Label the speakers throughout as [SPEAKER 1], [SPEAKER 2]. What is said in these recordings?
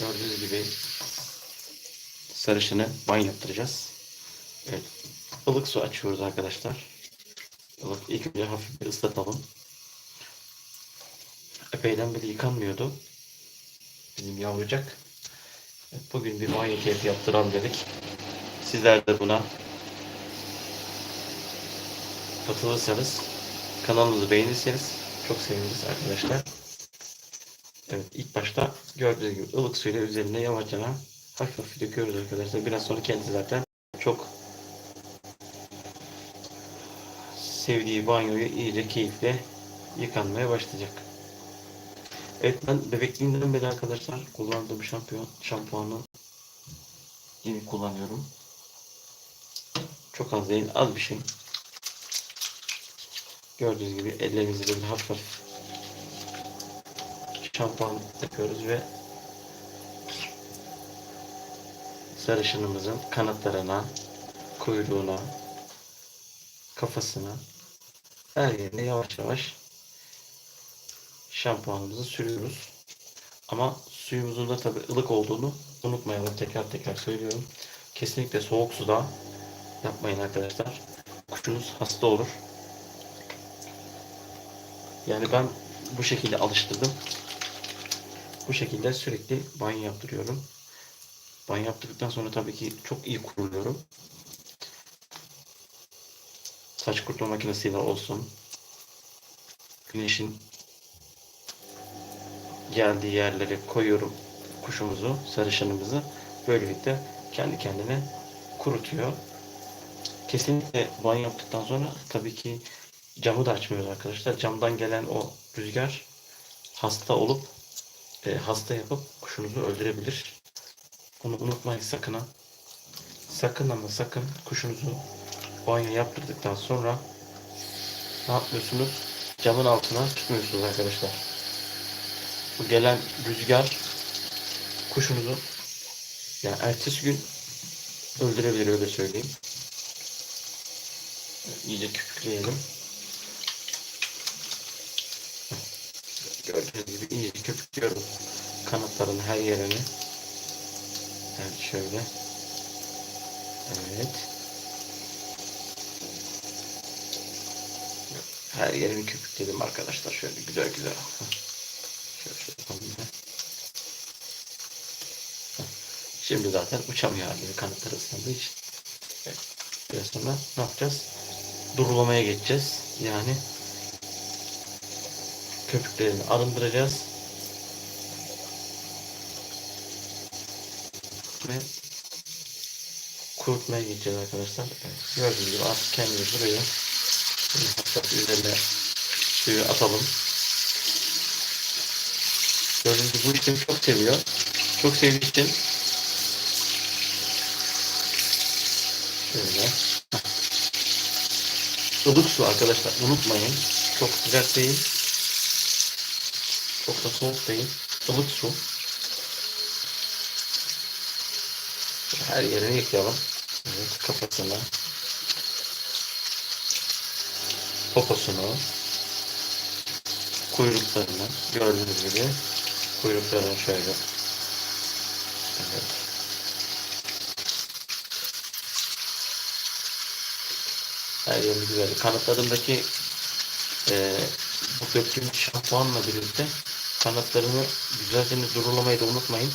[SPEAKER 1] Gördüğünüz gibi sarışını banyo yaptıracağız. Evet. ılık su açıyoruz arkadaşlar. Ilık ilk önce hafif bir ıslatalım. Epeyden beri yıkanmıyordu. Bizim yavrucak. Evet, bugün bir banyo keyfi yaptıralım dedik. Sizler de buna katılırsanız kanalımızı beğenirseniz çok seviniriz arkadaşlar. Evet ilk başta gördüğünüz gibi ılık suyla üzerine yavaşça hafif hafif döküyoruz arkadaşlar. Biraz sonra kendisi zaten çok sevdiği banyoyu iyice keyifle yıkanmaya başlayacak. Evet ben bebekliğimden beri arkadaşlar kullandığım şampiyon şampuanı yine kullanıyorum. Çok az değil, az bir şey. Gördüğünüz gibi ellerimizle böyle hafif hafif şampuan yapıyoruz ve sarışınımızın kanatlarına, kuyruğuna, kafasına her yerine yavaş yavaş şampuanımızı sürüyoruz. Ama suyumuzun da tabi ılık olduğunu unutmayalım. Tekrar tekrar söylüyorum. Kesinlikle soğuk suda yapmayın arkadaşlar. Kuşunuz hasta olur. Yani ben bu şekilde alıştırdım. Bu şekilde sürekli banyo yaptırıyorum. Banyo yaptırdıktan sonra tabii ki çok iyi kuruluyorum. Saç kurutma makinesiyle olsun. Güneşin geldiği yerlere koyuyorum kuşumuzu, sarışınımızı. Böylelikle kendi kendine kurutuyor. Kesinlikle banyo yaptıktan sonra tabii ki camı da açmıyoruz arkadaşlar. Camdan gelen o rüzgar hasta olup e, hasta yapıp kuşunuzu öldürebilir. Bunu unutmayın sakın ha. Sakın ama sakın kuşunuzu banyo yaptırdıktan sonra ne yapmıyorsunuz? Camın altına tutmuyorsunuz arkadaşlar. Bu gelen rüzgar kuşunuzu yani ertesi gün öldürebilir öyle söyleyeyim. İyice köpükleyelim. Gördüğünüz gibi iyice köpüklüyorum kanatların her yerini. Evet şöyle. Evet. Her yerini köpükledim arkadaşlar. Şöyle güzel güzel. Şöyle şöyle. Şimdi zaten uçamıyor halde kanatları ıslandığı için. Evet. Biraz sonra ne yapacağız? Durulamaya geçeceğiz. Yani köpüklerini arındıracağız. Ve kurutmaya geçeceğiz arkadaşlar. Gördüğünüz gibi artık kendimiz. Şimdi hatta üzerine suyu atalım. Gördüğünüz gibi bu işlemi çok seviyor. Çok sevdiği için şöyle ılık su arkadaşlar unutmayın. Çok sıcak değil. Soğuk değil. ılık su. Her yerini yıkayalım. Evet, kafasına. Poposunu. Kuyruklarını. Gördüğünüz gibi. Kuyruklarını şöyle. Evet. Her yerini güzel. Kanatlarındaki e, bu döktüğüm şampuanla birlikte kanatlarını güzelce durulamayı da unutmayın.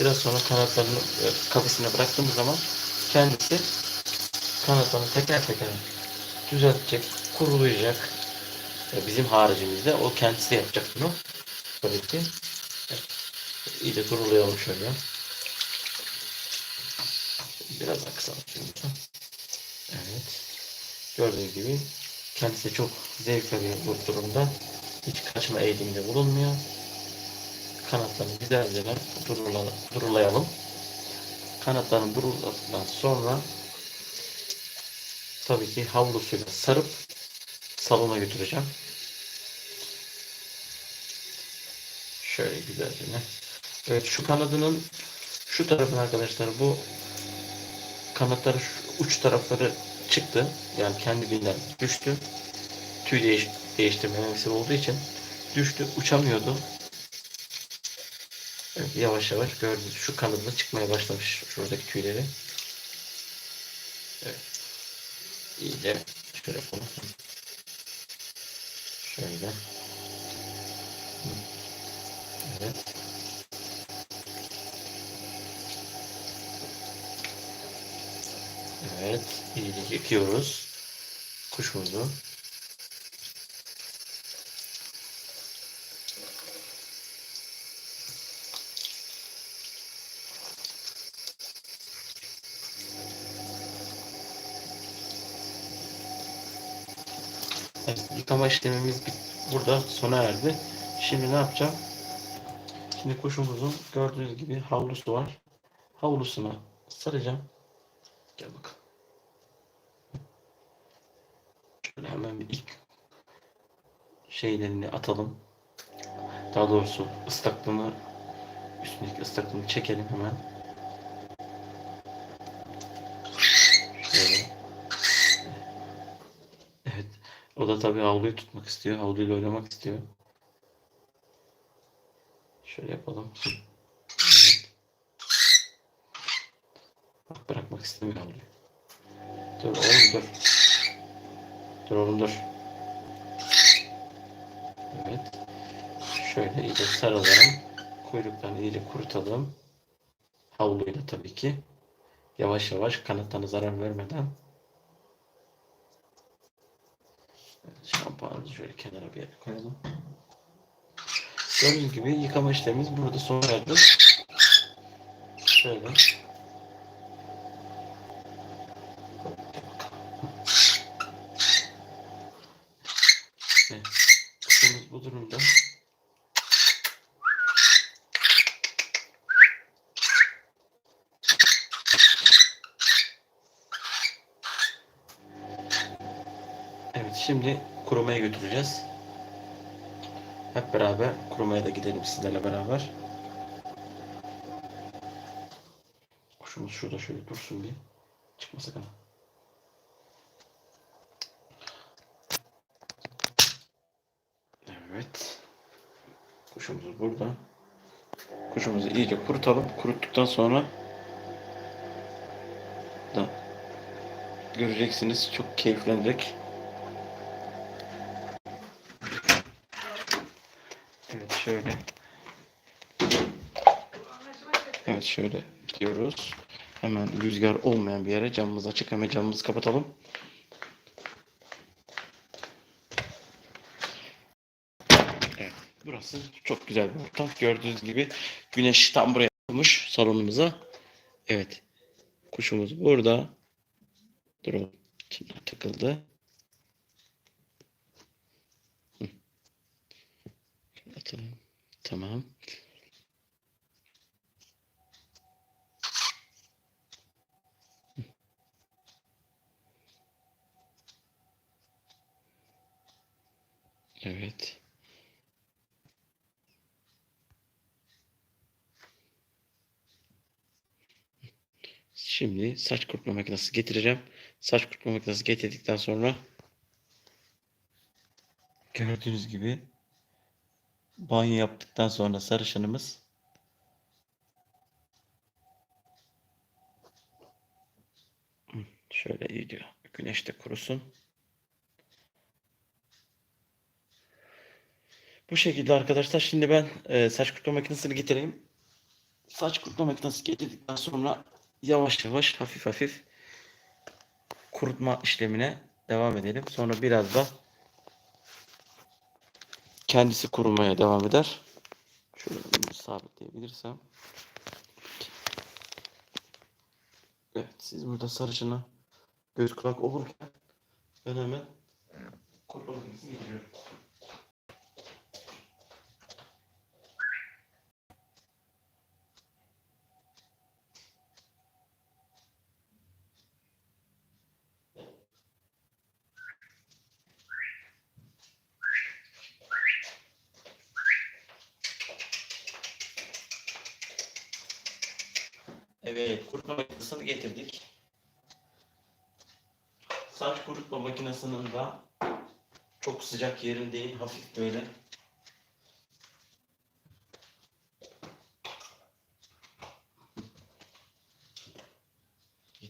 [SPEAKER 1] Biraz sonra kanatlarını e, kafesine bıraktığımız zaman kendisi kanatlarını teker teker düzeltecek, kurulayacak. E, bizim haricimizde o kendisi yapacak bunu. Tabii ki. Evet. İyice durulayalım şöyle. Biraz daha kısalım. Evet. Gördüğünüz gibi kendisi çok zevk alıyor bu durumda. Hiç kaçma eğiliminde bulunmuyor. Kanatlarını güzelce durula, durulayalım. Kanatlarını duruladıktan sonra tabii ki havlu suyla sarıp salona götüreceğim. Şöyle güzelce. Evet şu kanadının şu tarafın arkadaşlar bu kanatları uç tarafları çıktı. Yani kendiliğinden düştü. Tüy değiş değiştirme olduğu için düştü. Uçamıyordu. Yavaş yavaş gördüğünüz şu kanadı çıkmaya başlamış şuradaki tüyleri. Evet. İyice şöyle yapalım. Şöyle. Evet. Evet. iyice yıkıyoruz. Kuşumuzu. Yıkama işlemimiz burada sona erdi. Şimdi ne yapacağım? Şimdi kuşumuzun gördüğünüz gibi havlusu var. Havlusuna saracağım. Gel bakalım. Şöyle hemen bir ilk şeylerini atalım. Daha doğrusu ıslaklığını üstündeki ıslaklığını çekelim hemen. Şöyle. Evet. O da tabii havluyu tutmak istiyor. Havluyla oynamak istiyor. Şöyle yapalım. Evet. Bak bırakmak istemiyor havluyu. Dur oğlum dur. Dur oğlum dur. Evet. Şöyle iyice saralım. Kuyruklarını iyice kurutalım. Havluyla tabii ki. Yavaş yavaş kanatlarına zarar vermeden. Evet, Şampuanımızı şöyle kenara bir yere koyalım. Gördüğünüz gibi yıkama işlemimiz burada sona erdi. Şöyle. İşte kuşumuz bu durumda. Evet şimdi kurumaya götüreceğiz. Hep beraber kurumaya da gidelim sizlerle beraber. Kuşumuz şurada şöyle dursun bir. Çıkma sakın. Evet. Kuşumuz burada. Kuşumuzu iyice kurutalım. Kuruttuktan sonra da göreceksiniz çok keyiflenecek. Evet şöyle. Evet şöyle gidiyoruz. Hemen rüzgar olmayan bir yere camımız açık. Hemen camımızı kapatalım. Evet, burası çok güzel bir ortam. Gördüğünüz gibi güneş tam buraya vurmuş salonumuza. Evet. Kuşumuz burada. Dur o içine takıldı. Atalım. Tamam. Evet. Şimdi saç kurutma makinesi getireceğim. Saç kurutma makinesi getirdikten sonra gördüğünüz gibi banyo yaptıktan sonra sarışınımız şöyle iyice güneşte kurusun. Bu şekilde arkadaşlar. Şimdi ben e, saç kurutma makinesini getireyim. Saç kurutma makinesi getirdikten sonra yavaş yavaş hafif hafif kurutma işlemine devam edelim. Sonra biraz da kendisi kurumaya devam eder. Şöyle bunu sabitleyebilirsem. Evet siz burada sarışına göz kulak olurken ben hemen kurutma makinesini Evet, kurutma makinesini getirdik. Saç kurutma makinesinin de çok sıcak yerin değil, hafif böyle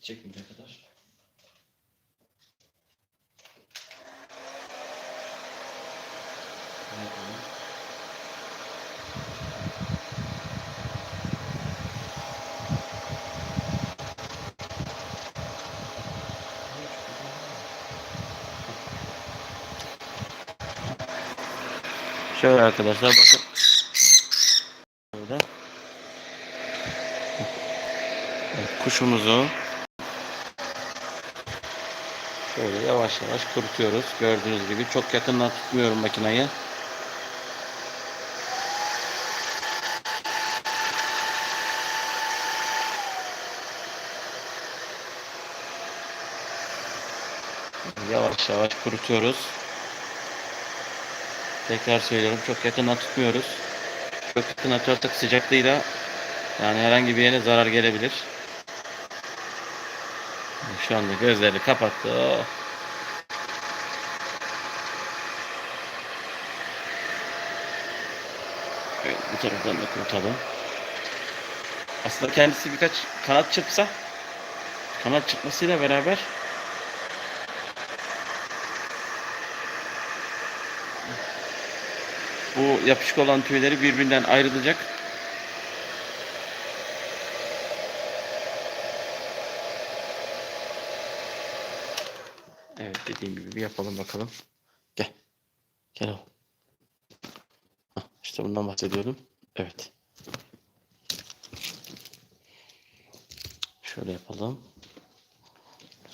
[SPEAKER 1] çekinceye kadar. Ne yapalım? Şöyle arkadaşlar bakın. Evet, kuşumuzu şöyle yavaş yavaş kurutuyoruz. Gördüğünüz gibi çok yakından tutmuyorum makinayı. Yavaş yavaş kurutuyoruz. Tekrar söylüyorum çok yakından tutmuyoruz. Çok yakından tutarsak sıcaklığıyla yani herhangi bir yere zarar gelebilir. Şu anda gözlerini kapattı. Oh. Evet, bu taraftan da kurutalım. Aslında kendisi birkaç kanat çırpsa kanat çırpmasıyla beraber bu yapışık olan tüyleri birbirinden ayrılacak. Evet dediğim gibi bir yapalım bakalım. Gel. Gel oğlum. İşte bundan bahsediyordum. Evet. Şöyle yapalım.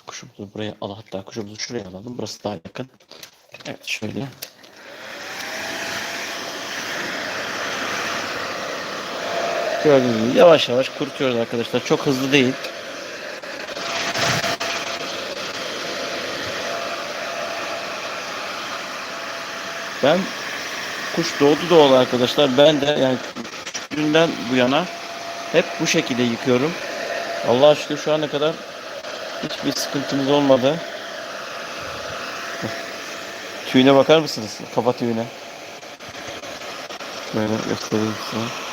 [SPEAKER 1] Kuşumuzu buraya al hatta kuşumuzu şuraya alalım. Burası daha yakın. Evet şöyle. Gördüğünüz gibi yavaş yavaş kurutuyoruz arkadaşlar. Çok hızlı değil. Ben kuş doğdu doğalı arkadaşlar. Ben de yani küçüklüğünden bu yana hep bu şekilde yıkıyorum. Allah'a şükür şu ana kadar hiçbir sıkıntımız olmadı. Tüyüne bakar mısınız? Kafa tüyüne. Böyle göstereyim size.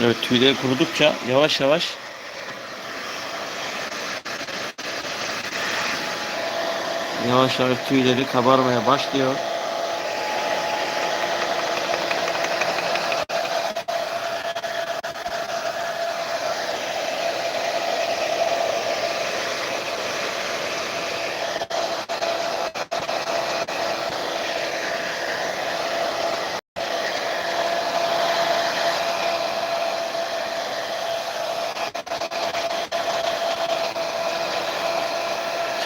[SPEAKER 1] Evet tüyleri kurudukça yavaş yavaş yavaş yavaş tüyleri kabarmaya başlıyor.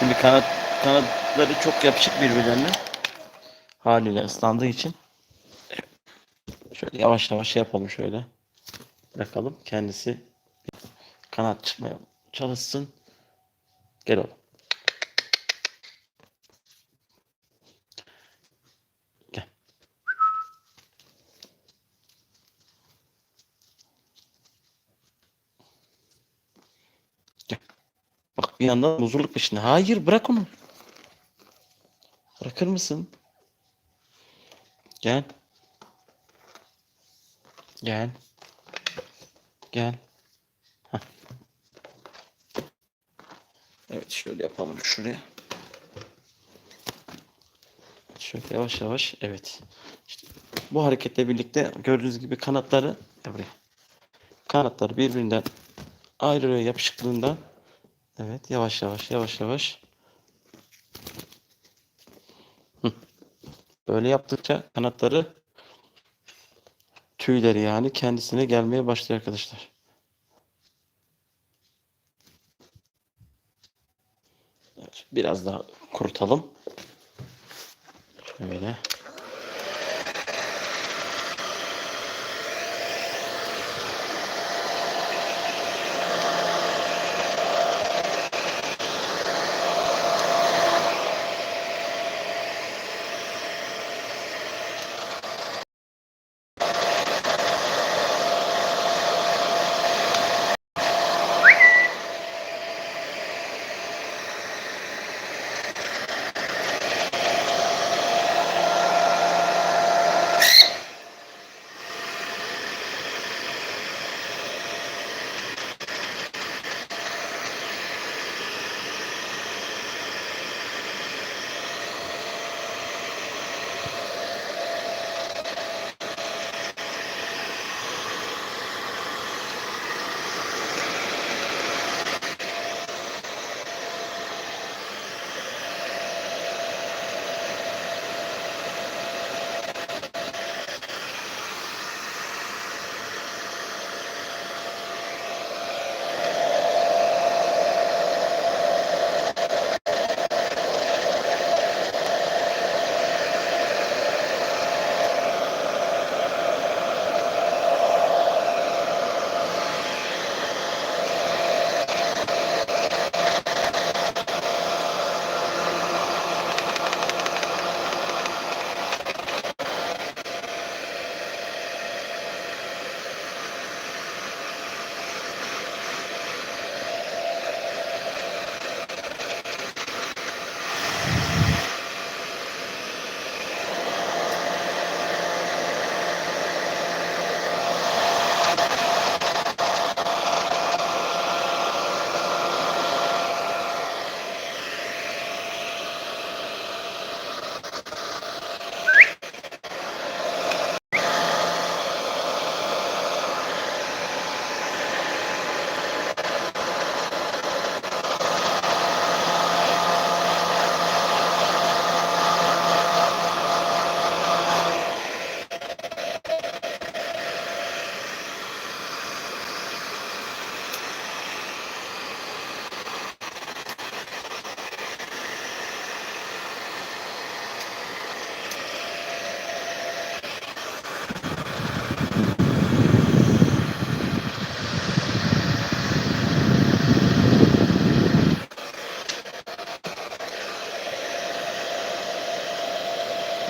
[SPEAKER 1] Şimdi kanat kanatları çok yapışık birbirlerine. Haliyle ıslandığı için. Şöyle yavaş yavaş şey yapalım şöyle. Bırakalım kendisi kanat çıkmaya çalışsın. Gel oğlum. Bir yandan huzurluk peşinde. Hayır bırak onu. Bırakır mısın? Gel. Gel. Gel. Hah. Evet şöyle yapalım şuraya. Şöyle yavaş yavaş. Evet. İşte bu hareketle birlikte gördüğünüz gibi kanatları ya buraya. Kanatları birbirinden ayrılıyor yapışıklığından. Evet yavaş yavaş yavaş yavaş. Böyle yaptıkça kanatları tüyleri yani kendisine gelmeye başlıyor arkadaşlar. Biraz daha kurutalım. Şöyle.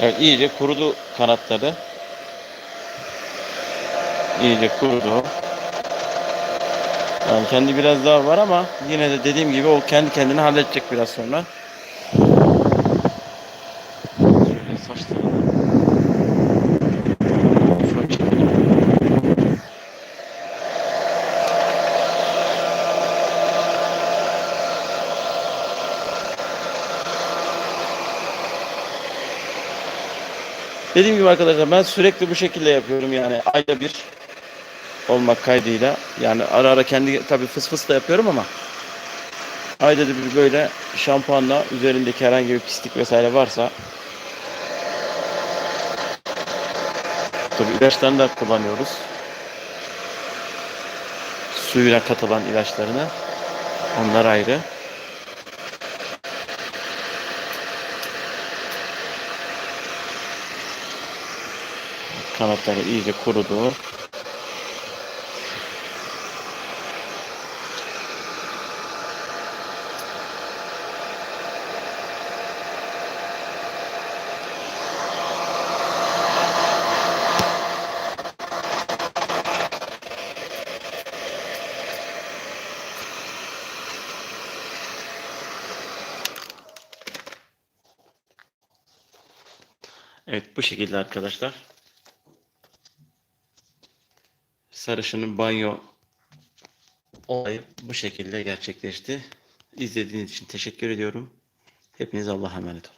[SPEAKER 1] Evet iyice kurudu kanatları. İyice kurudu. Yani kendi biraz daha var ama yine de dediğim gibi o kendi kendini halledecek biraz sonra. Dediğim gibi arkadaşlar ben sürekli bu şekilde yapıyorum yani ayda bir olmak kaydıyla. Yani ara ara kendi tabii fıs fıs da yapıyorum ama ayda bir böyle şampuanla üzerindeki herhangi bir pislik vesaire varsa tabii ilaçlarını da kullanıyoruz. Suyuna katılan ilaçlarını. Onlar ayrı. Kanatları iyice kurudu. Evet bu şekilde arkadaşlar. Sarışının banyo olayı bu şekilde gerçekleşti. İzlediğiniz için teşekkür ediyorum. Hepiniz Allah'a emanet olun.